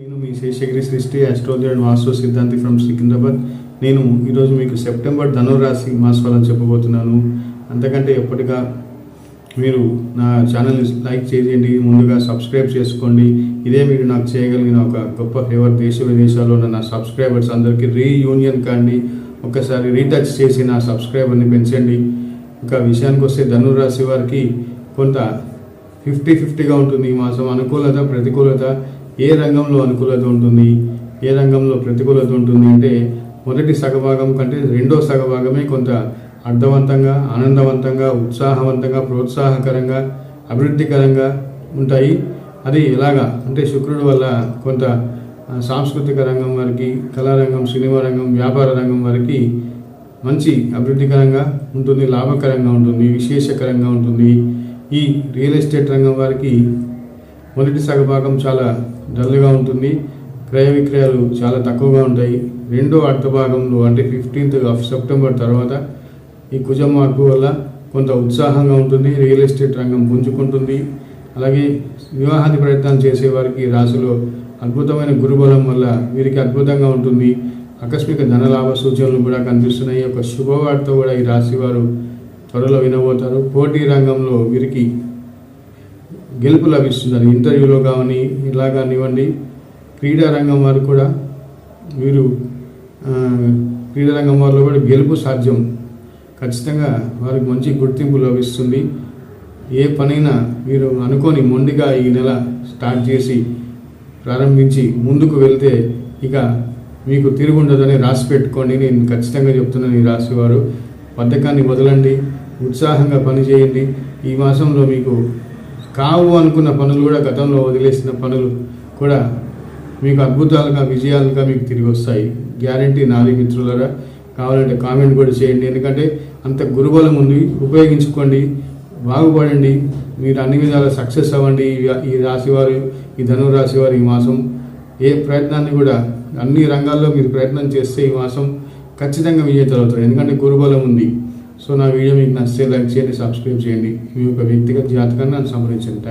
నేను మీ Seshagiri Srishti astrology and vastu సిద్ధాంతి ఫ్రమ్ సికింద్రాబాద్. నేను ఈరోజు మీకు సెప్టెంబర్ ధనురాశి మాసఫలం చెప్పబోతున్నాను. అంతకంటే ఎప్పటిగా మీరు నా ఛానల్ని లైక్ చేయండి ముందుగా సబ్స్క్రైబ్ చేసుకోండి. ఇదే మీరు నాకు చేయగలిగిన ఒక గొప్ప ఫేవర్ దేశ విదేశాల్లో ఉన్న నా సబ్స్క్రైబర్స్ అందరికీ రీయూనియన్ కాండి. ఒక్కసారి రీటచ్ చేసి నా సబ్స్క్రైబర్ని పెంచండి. ఇంకా విషయానికి వస్తే ధనురాశి వారికి కొంత ఫిఫ్టీ ఫిఫ్టీగా ఉంటుంది. ఈ మాసం అనుకూలత ప్రతికూలత. ఏ రంగంలో అనుకూలత ఉంటుంది? ఏ రంగంలో ప్రతికూలత ఉంటుంది అంటే మొదటి సగభాగం కంటే రెండో సగభాగమే కొంత అర్థవంతంగా ఆనందవంతంగా ఉత్సాహవంతంగా ప్రోత్సాహకరంగా అభివృద్ధికరంగా ఉంటాయి. అది ఎలాగా? అంటే శుక్రుడు వల్ల కొంత సాంస్కృతిక రంగం వారికి కళారంగం సినిమా రంగం వ్యాపార రంగం వారికి మంచి అభివృద్ధికరంగా ఉంటుంది లాభకరంగా ఉంటుంది విశేషకరంగా ఉంటుంది. ఈ రియల్ ఎస్టేట్ రంగం వారికి మొదటి సగభాగం చాలా డల్గా ఉంటుంది. క్రయ విక్రయాలు చాలా తక్కువగా ఉంటాయి. రెండో అర్ధ భాగంలో అంటే ఫిఫ్టీన్త్ ఆఫ్ సెప్టెంబర్ తర్వాత ఈ కుజ మార్పు వల్ల కొంత ఉత్సాహంగా ఉంటుంది. రియల్ ఎస్టేట్ రంగం పుంజుకుంటుంది. అలాగే వివాహాది ప్రయత్నాలు చేసేవారికి రాశిలో అద్భుతమైన గురుబలం వల్ల వీరికి అద్భుతంగా ఉంటుంది. ఆకస్మిక ధనలాభ సూచనలు కూడా కనిపిస్తున్నాయి. ఒక శుభవార్త కూడా ఈ రాశి వారు త్వరలో వినబోతారు. పోటీ రంగంలో వీరికి గెలుపు లభిస్తుంది ఇంటర్వ్యూలో కానీ ఇలా కానివ్వండి క్రీడారంగం వారు కూడా వీరు క్రీడారంగం వారిలో కూడా గెలుపు సాధ్యం. ఖచ్చితంగా వారికి మంచి గుర్తింపు లభిస్తుంది. ఏ పనైనా మీరు అనుకొని మొండిగా ఈ నెల స్టార్ట్ చేసి ప్రారంభించి ముందుకు వెళ్తే ఇక మీకు తిరుగుండదని రాసి పెట్టుకోండి. నేను ఖచ్చితంగా చెప్తున్నాను ఈ రాశివారు పథకాన్ని బద్ధకాన్ని వదలండి ఉత్సాహంగా పనిచేయండి. ఈ మాసంలో మీకు కావు అనుకున్న పనులు కూడా గతంలో వదిలేసిన పనులు కూడా మీకు అద్భుతాలుగా విజయాలుగా మీకు తిరిగి వస్తాయి. గ్యారంటీ నాది మిత్రులరా. కావాలంటే కామెంట్ కూడా చేయండి. ఎందుకంటే అంత గురుబలం ఉంది. ఉపయోగించుకోండి. బాగుపడండి. మీరు అన్ని విధాల సక్సెస్ అవ్వండి. ఈ- ఈ రాశివారు ఈ ధను వారు ఈ మాసం. ఏ ప్రయత్నాన్ని కూడా అన్ని రంగాల్లో మీరు ప్రయత్నం చేస్తే ఈ మాసం ఖచ్చితంగా విజేతలు అవుతారు ఎందుకంటే గురుబలం ఉంది. సో నా వీడియో మీకు నచ్చితే లైక్ చేయండి సబ్స్క్రైబ్ చేయండి. మీ యొక్క వ్యక్తిగత జాతకాన్ని నన్ను సంప్రదించండి.